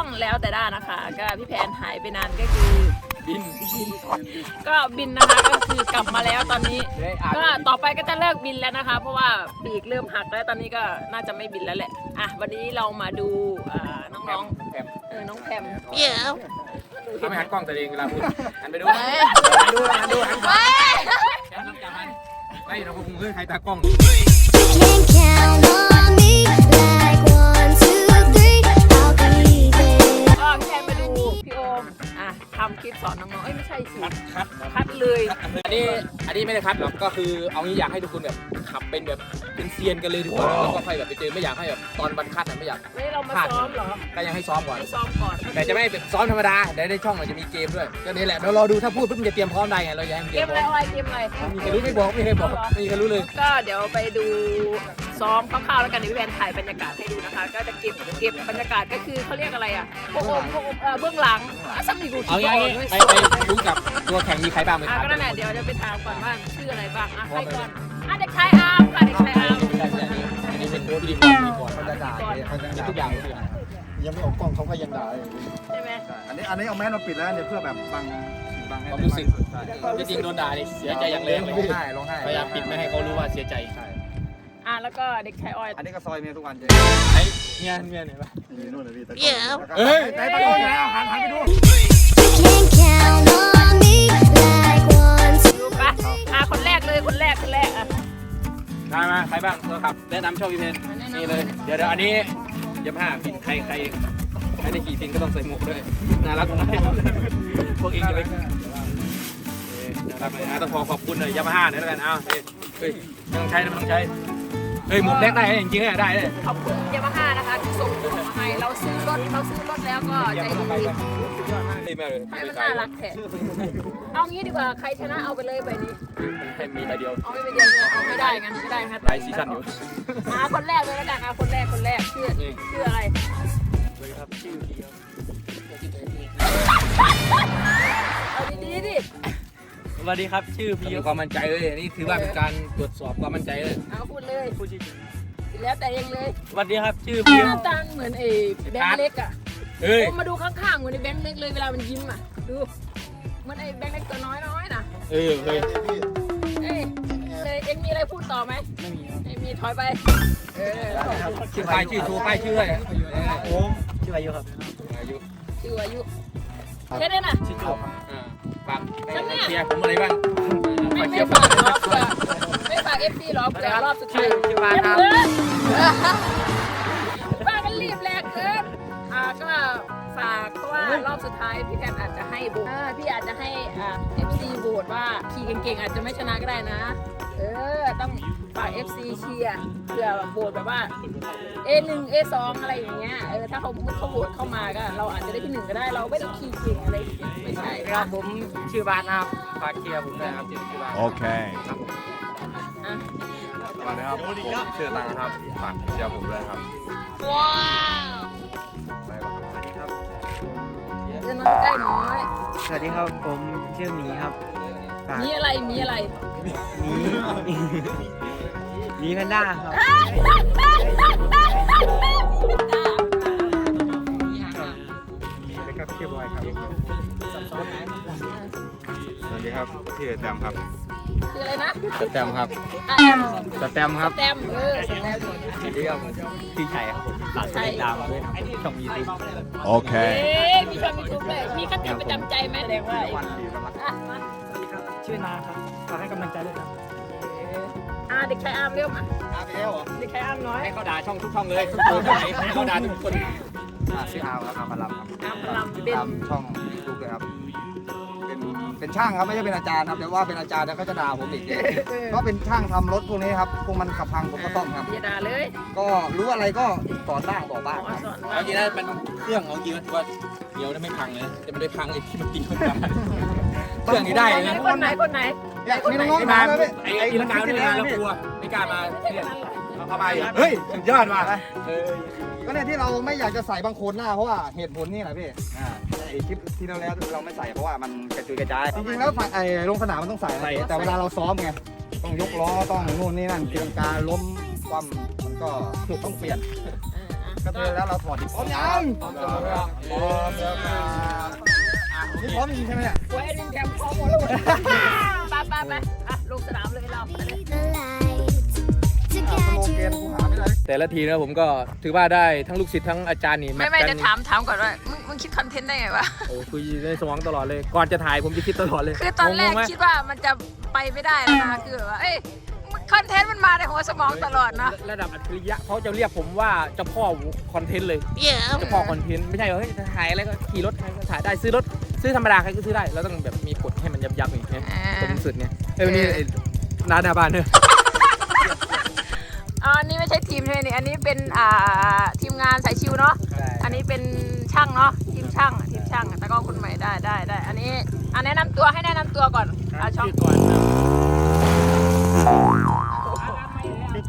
องแล้วแต่ด้านนะคะ ก็พี่แพนหายไปนานก็คือบินก็บินนะคะก็คือกลับมาแล้วตอนนี้ได้อ่านก็ต่อไปก็จะเลิกบินแล้วนะคะ เพราะว่าปีกเริ่มหักแล้วตอนนี้ก็น่าจะไม่บินแล้วแหละอะวันนี้เรามาดูอ่าน้องแอมๆเออน้องแพมถ้าไม่หันกล้องตัวเองเวลาพูดหันไปดูเอ้ยหันดูหันดูหันดูแอมต้องจับมันไม่เราคงเฮ้ยใครตากล้อง ลิปสอนน้องๆเอ้ยไม่ใช่สิคัดคัดคัดเลย อันนี้อันนี้ไม่ได้คัดหรอกก็คือเอางี้อยากให้ทุกคนแบบ ขับเป็นแบบเป็นเซียนกันเลยดีกว่าแล้วก็ค่อยแบบไปเจอไม่อยากให้แบบตอนวันคัดอะไม่อยากเฮ้ยเรามาซ้อมเหรอก็ยังให้ซ้อมก่อน ให้ซ้อมก่อน แต่จะไม่แบบซ้อมธรรมดาเดี๋ยวในช่องเราจะมีเกมด้วย ก็นี่แหละเดี๋ยวรอดูถ้าพูดปุ๊บมันจะเตรียมพร้อมได้ไงเราอยากให้มันเกเตรียมมอะพไรร้อมอะไรเกมอะไร มีใครรู้ไม่บอกไม่เคยบอกไม่มีใครรู้เลย ก็เดี๋ยวไปดูซ้อมคร่าวๆแล้วกันเดี๋ยวพี่แพนถ่ายบรรยากาศให้ดูนะคะ ก็จะเก็บเก็บบรรยากาศก็คือเขาเรียกอะไรอะพวกองค์พวกองค์เอ่อเบื้องหลังอะสมีกูเอาคิดงี้ว่าไปเออไปรู้กับตัวแข่งมีใครบ้างไหมอะครับ ก็นั่นแหละเดี๋ยวจะไปถามก่อนว่าชื่ออะไรบ้างอะใครก่อน อะเด็กชายอาร์มค่ะเด็กชายอาร์มใช่ใช่อันนี้เป็นพิธีกรพิธีกรเขาจะด่าเลยเขาจะด่าทุกอย่างทุกอย่างยังไม่ออกกล้องเขาก็ยังด่าอยู่ใช่ไหมอันนี้อันนี้เอาแมสมาปิดแล้วเนี่ยเพื่อแบบบังบังให้ความรู้สึกใช่จริงๆโดนด่าดิเสียใจอย่างเลยร้องไห้ร้องไห้พยายามปิดไม่ให้เขารู้ว่าเสียใจใช่อะแล้วก็เด็กชายออยอันนี้ก็ซอยเมียทุกวันเลยไอ้เมียเมียไหนวะนี่นู่นเลยพี่แต่เอ้ยแต่ตะโกนแล้วหันหันไปดู ครบ้างตัวครับแนะนำช่องพี่เพนแนะนำนี่เลย เดี๋ยวเดี๋ยวอันนี้ยามาฮ่าฟินใครใครใครได้ขี่ฟินก็ต้องใส่หมวกด้วยน่ารักมากพวกเองจะไปเอ้ยน่ารักเลยนะต้องขอขอบคุณหน่อยยามาฮ่าหน่อยแล้วกันเอาเฮ้ยเฮ้ยไม่ต้องใช้ไม่ต้องใช้เฮ้ยหมวกแรกได้จริงๆเนี่ยได้เลยขอบคุณยามาฮ่านะคะที่ส่งของมาให้เราซื้อรถเราซื้อรถแล้วก็ใจดีดีมากเลยให้มันน่ารักแท้ เอางี้ดีกว่าใครชนะเอาไปเลยใบนี้ให้มีใบเดียวเอาไม่ไปเดียวเนี่ยเอาไม่ได้งั้นไม่ได้ครับหลายซีซั่นอยู่มาคนแรกเลยแล้วกันอะคนแรกคนแรกชื่อชื่ออะไรสวัสดีครับชื่อพีครับเอาดีๆดิสวัสดีครับ ชื่อพีความมั่นใจเลยนี่ถือว่าเป็นการตรวจสอบความมั่นใจเลยเอาพูดเลยพูดจริงแล้วแต่เองเลยสวัสดีครับ ชื่อหพีน้าตาเหมือนเอแบงค์เล็กอะเอ้ยโอ้มาดูข้างๆเหมือนไอ้แบงค์เล็กเลยเวลามันยิ้มอะดู เหมันไอ้แบงค์เล็กตัวน้อยๆนะเออเฮ้ยเอ้ยเลยเอ็งมีอะไรพูดต่อไหมไม่มีไม่มีถอยไป เออชื่อป้ายชื่อโชว์ป้ายชื่ออะไรโอ้ชื่ออายุครับอายุชื่ออายุแค่นี้น่ะชื่อโจบอ่าฝากเชียร์ผมอะไรบ้างไม่ฝากเชีไม่ยร์ฝากหรอกเผื่อไม่ฝากเอฟซีหรอกเผื่อรอบสุดท้ายชื่อปาครับป้ามันรีบแรงเกินอ่าก็ฝากเพราะว่ารอบสุดท้ายพี่แพนอาจจะให้โหวตอ่าพี่อาจจะให้อ่าเอฟซีโหวตว่าขี่เก่งๆอาจจะไม่ชนะก็ได้นะ เออต้องฝาก FC เชียร์เผื่อโหวตแบบว่า A1 A2 อะไรอย่างเงี้ยเออถ้าเขาเขาโหวตเข้ามาก็ เราอาจจะได้ที่หนึ่งก็ได้เราไม่ต้องขี่เก่งอะไรอย่างเงี้ยไม่ใช่ครับผมชื่อบาสนะครับฝากเชียร์ผมด้วยครับชื่อบาส Okay. อะสวัสดีครับผมชื่อตังครับฝากเชียร์ผมด้วยครับ ว้าว จะนอนใกล้น้อยสวัสดีครับผมชื่อหมีครับฝากมีอะไรมีอะไรหมีหมีแพนด้าครับแล้วก็ชื่บอยครับ สวัสดีครับชื่อแตมครับ คืออะไรนะสแตมครับอะสแตมครับแตมเออสแตมสวัสดีครับชื่อชัยครับผมฝากติดตามด้วยครับช่องมีติเอ๊ Okay. ะมีช่องยูทูบเลยมีคติประจำใจไหมแสดงว่าอะมาชื่อนาครับฝากให้กำลังใจด้วยครับอะเด็กชายอาร์มเร็วมาอาเอลเหรอเด็กชายอาร์มน้อยให้เขาด่าช่องทุกช่องเลยทุกคนไหนเขาด่าทุกคนชื่ออาร์มครับอาร์มพลัมครับอาร์มพลังเป็นตามช่องยูทูบเลยครับ เป็นเป็นช่างครับไม่ใช่เป็นอาจารย์ครับแต่ว่าเป็นอาจารย์แล้วก็จะด่าผมอีกก็เป็นช่างทำรถพวกนี้ครับพวกมันขับพังผมก็ซ่อมครับ อย่าด่าเลยก็รู้อะไรก็สอนบ้างบอกบ้างขอครับ สอนเอาจริงนะมันเครื่องของจริงนะถือว่าเดี๋ยวได้ไม่พังเลยแต่มันได้พังไอ้ที่มันตีมันกลับเครื่องนี้ได้เลยนะ คนไหนคนไหน อยากมีน้องๆมาแล้วพี่ไอ้ไอ้ลังกาที่มาแล้วกลัวไม่กล้ามาเนี่ยเาไปเฮ้ยสุดยอดว่ะก็เนี่ยที่เราไม่อยากจะใส่บางคนหน้าเพราะว่าเหตุผลนี่แหละพี่อ่ไอคลิปที่เราแล้วเราไม่ใส่เพราะว่ามันกระจุยกระจายจริงๆแล้วไอ้ลงสนามมันต้องใส่แต่เวลาเราซ้อมไงต้องยกล้อต้องนู่นนี่นั่นเตรียมการล้มคว่ำมันก็ต้องเปลี่ยนก็เลยแล้วเราถอดอีกพร้อมยังพร้อมแล้วพร้อมแล้วนี่พร้อมจริงใช่ไหมเนี่ยไว้ดินแคมพร้อมหมดแล้ว ไปไปลงสนามเลยเราแต่ละทีนะผมก็ถือว่าได้ทั้งลูกศิษย์ทั้งอาจารย์นี่ไม่ไม่จะถามถามก่อนว่ามึงมึงคิดคอนเทนต์ได้ไงวะ โอ้คุยในสมองตลอดเลย ก่อนจะถ่ายผมจะคิดตลอดเลยคือตอนแรกคิดว่ามันจะไปไม่ได้แล้วนะคือบว่าเอ้ยคอนเทนต์มันมาในหัวสมองตลอดนะ ระดับอัจฉริยะเขาจะเรียกผมว่าเจ้าพ่อคอนเทนต์เลย เจ้าพ่อคอนเทนต์ไม่ใช่เหรอถ่ายอะไรก็ขี่รถถ่ายได้ซื้อรถ ซื้อธรรมดาใครก็ซื้อได้เราต้องแบบมีกฎให้มันยับยับอย่างเงี้ยผมสุดเนี่ยเอ้ยวันี่ร้านหน้าบ้านเนอะอันนี้ไม่ใช่ทีมใช่ไหมนี่อันนี้เป็นอ่าทีมงานสายชิวเนาะ อันนี้เป็นช่างเนาะทีมช่างทีมช่างตะกร้อคนใหม่ได้ได้ได้ อันนี้อันแนะนำตัวให้แนะนำตัวก่อนอ่าช่องก่อน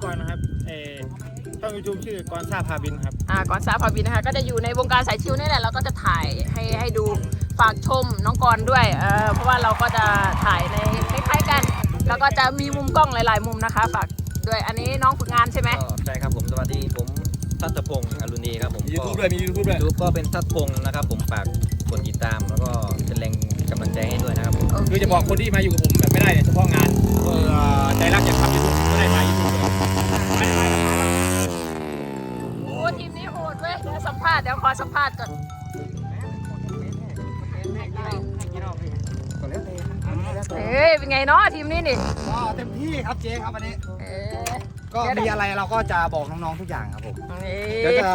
ช่อนะครับเออช่องยูทูบชื่อกอนซาพาบินครับ อ่าก่อนซาพาบินนะคะก็จะอยู่ในวงการสายชิวนี่แหละเราก็จะถ่ายให้ให้ดู ฝากชมน้องกรด้วยเเพราะว่าเราก็จะถ่ายในคล้ายๆกัน แล้วก็จะมีมุมกล้องหลาย ๆ มุมนะคะ ฝากด้วยอันนี้น้องฝึกงานใช่ไหมใช่ครับผมสวัสดีผมทัตพงศ์อรุณีครับผมมียูทูบด้วยมียูทูบด้วย ยูทูบก็เป็นทัตพงศ์นะครับ ผมฝากกดติดตามแล้วก็เป็นแรงกำลังใจให้ด้วยนะครับคือจะบอกคนที่มาอยู่กับผมแบบไม่ได้เฉพาะงานเออใจรักอยากทำยูทูบก็ได้มายูทูบเลยด้มา โอ้ทีมนี้โหดเว้ยเดี๋วสัมภาษณ์เดี๋ยวขอสัมภาษณ์ก่อน เอ้ยเป็นไงเนาะทีมนี้นี่ก็เต็มที่ครับเจ๊ครับวันนี้ก็มีอะไรเราก็จะบอกน้องๆทุกอย่างครับผมเดี๋ยวจะ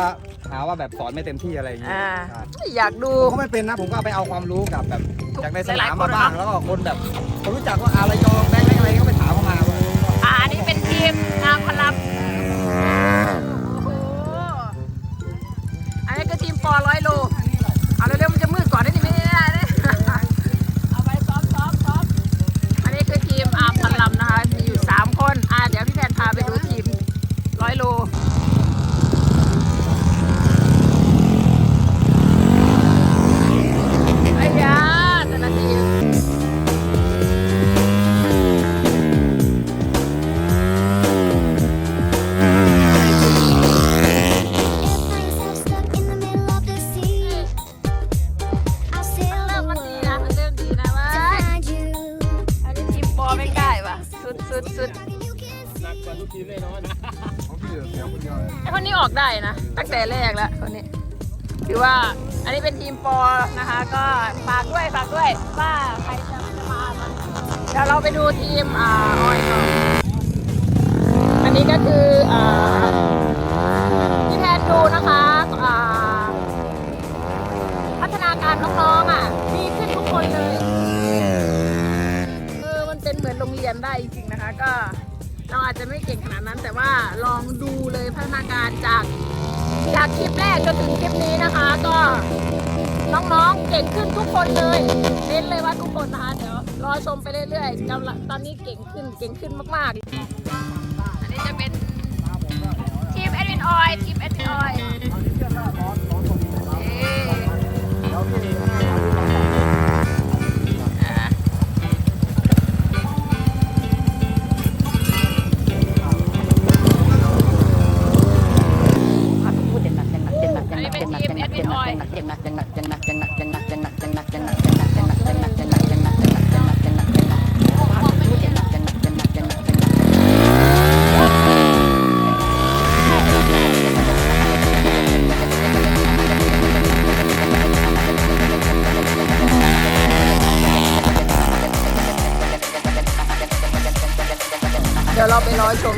หาว่าแบบสอนไม่เต็มที่อะไรอย่างเงี้ยอยากดูเขาไม่เป็นนะผมก็ไปเอาความรู้กับแบบจากในสนามมาบ้างแล้วก็คนแบบคนรู้จักว่าอะไรยองแบงค์อะไรก็ไปถามเขามาอ่าอันนี้เป็นทีมงานพลับอันนี้ก็ทีมปอร้อยโล ปนะคะ ก็ฝากด้วยฝากด้วยว่าใครจะมาเดี๋ยวเราไปดูทีมอ่าออยก่อนอันนี้ก็คืออ่าที่แทนดูนะคะอ่าพัฒนาการน้องๆอะดีขึ้นทุกคนเลยมันเป็นเหมือนโรงเรียนได้จริงๆนะคะ ก็เราอาจจะไม่เก่งขนาดนั้น แต่ว่าลองดูเลยพัฒนาการจากจากคลิปแรกจนถึงคลิปนี้นะคะก็ น้องๆ เก่งขึ้นทุกคนเลยเน้นเลยว่าทุกคนนะคะเดี๋ยวรอชมไปเรื่อยๆกำลังตอนนี้เก่งขึ้นเก่งขึ้นมากๆ อันนี้จะเป็นทีมเอ็ดวินออยทีมเอ็ดวินออยเอ๊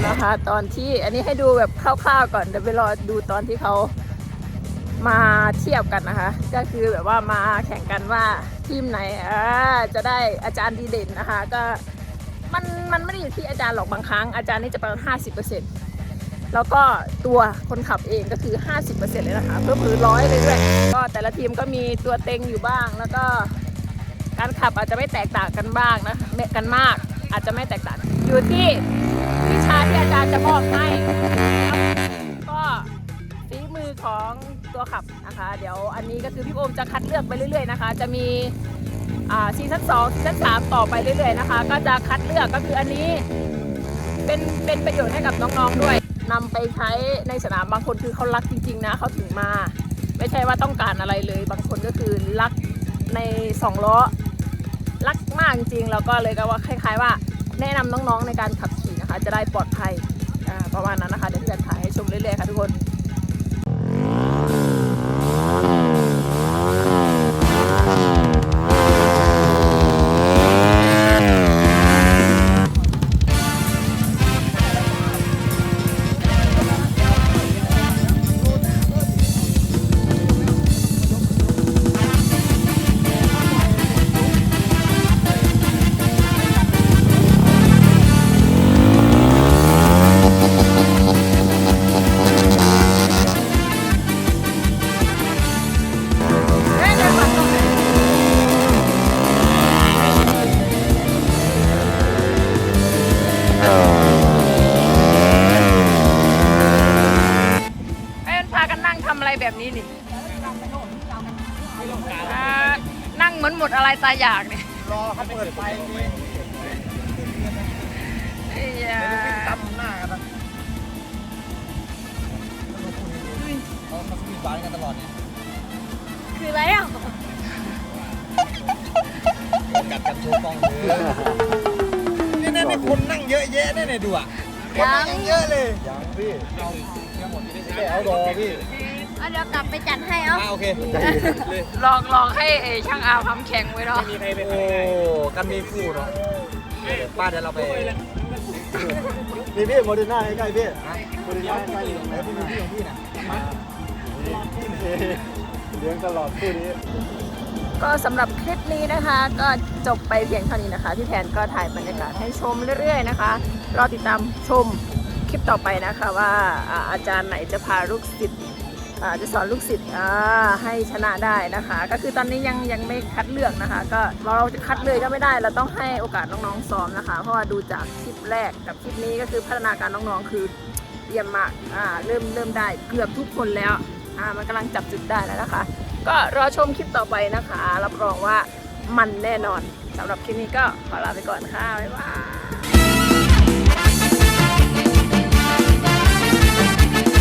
นะคะ ตอนที่อันนี้ให้ดูแบบคร่าวๆก่อนเดี๋ยวไปรอดูตอนที่เขามาเทียบกันนะคะ ก็คือแบบว่ามาแข่งกันว่าทีมไหนจะได้อาจารย์ดีเด่นนะคะ ก็มันมันไม่ได้อยู่ที่อาจารย์หรอกบางครั้งอาจารย์นี่จะประมาณห้าสิบเปอร์เซ็นต์แล้วก็ตัวคนขับเองก็คือ 50%เลยนะคะ เพื่อผือร้อยเลยด้วยก็แต่ละทีมก็มีตัวเต็งอยู่บ้าง แล้วก็การขับอาจจะไม่แตกต่างกันบ้างนะไม่กันมาก อาจจะไม่แตกต่างอยู่ที่ วิชาที่อาจารย์จะมอบให้ก็ฝีมือของตัวขับนะคะ เดี๋ยวอันนี้ก็คือพี่โอมจะคัดเลือกไปเรื่อยๆนะคะ จะมีอ่าซีซั่นสองซีซั่นสามต่อไปเรื่อยๆนะคะ ก็จะคัดเลือกก็คืออันนี้เป็นเป็นประโยชน์ให้กับน้องๆด้วยนำไปใช้ในสนามบางคนคือเขารักจริง ๆ นะเขามา ไม่ใช่ว่าต้องการอะไรเลย บางคนก็คือรักในสองล้อรักมากจริงๆแล้วก็เลยก็ว่าคล้าย ๆว่า แนะนำน้องๆในการขับขี่นะคะ จะได้ปลอดภัยประมาณนั้นนะคะเดี๋ยวพี่จะถ่ายให้ชมเรื่อยๆค่ะทุกคน เหมือนหมดอะไรตายอยากเนี่ยรอเขาเปิดไฟนี่ไอ้ยาตำหน้ากันนะเขามาสวีทหวานกันตลอดเนี่ยคืออะไรอะกัดกันโชว์กล้องเลยนี่นี่นี่คนนั่งเยอะแยะเนี่ยเนี่ยดูอะคนนั่งยังเยอะเลยยังพี่เอายังหมดที่ได้เอาดอพี่ เอาเดี๋ยวกลับไปจัดให้เอาอ่าโอเคลองลองให้ไอ้ช่างอาทำแข่งไว้เนาะโอ้กันมีคู่เนาะป้าเดี๋ยวเราไปนี่พี่โมเดอร์นาใกล้ๆพี่โมเดลน่าใกล้อยู่ไหนพี่มีพี่ของพี่น่ะมาเลี้ยงตลอดคู่นี้ ก็สำหรับคลิปนี้นะคะ ก็จบไปเพียงเท่านี้นะคะ พี่แทนก็ถ่ายบรรยากาศให้ชมเรื่อยๆนะคะรอติดตามชมคลิปต่อไปนะคะว่าอ่าอาจารย์ไหนจะพาลูกศิษย์อ่า จะสอนลูกศิษย์ให้ชนะได้นะคะ ก็คือตอนนี้ยังยังไม่คัดเลือกนะคะ ก็เราจะคัดเลยก็ไม่ได้ เราต้องให้โอกาสน้องๆซ้อมนะคะ เพราะว่าดูจากคลิปแรกกับคลิปนี้ก็คือพัฒนาการน้องๆคือเยี่ยมมากเริ่มเริ่มได้เกือบทุกคนแล้วมันกำลังจับจุดได้แล้วนะคะ ก็รอชมคลิปต่อไปนะคะรับรองว่ามันแน่นอนสำหรับคลิปนี้ก็ขอลาไปก่อนค่ะบ๊ายบาย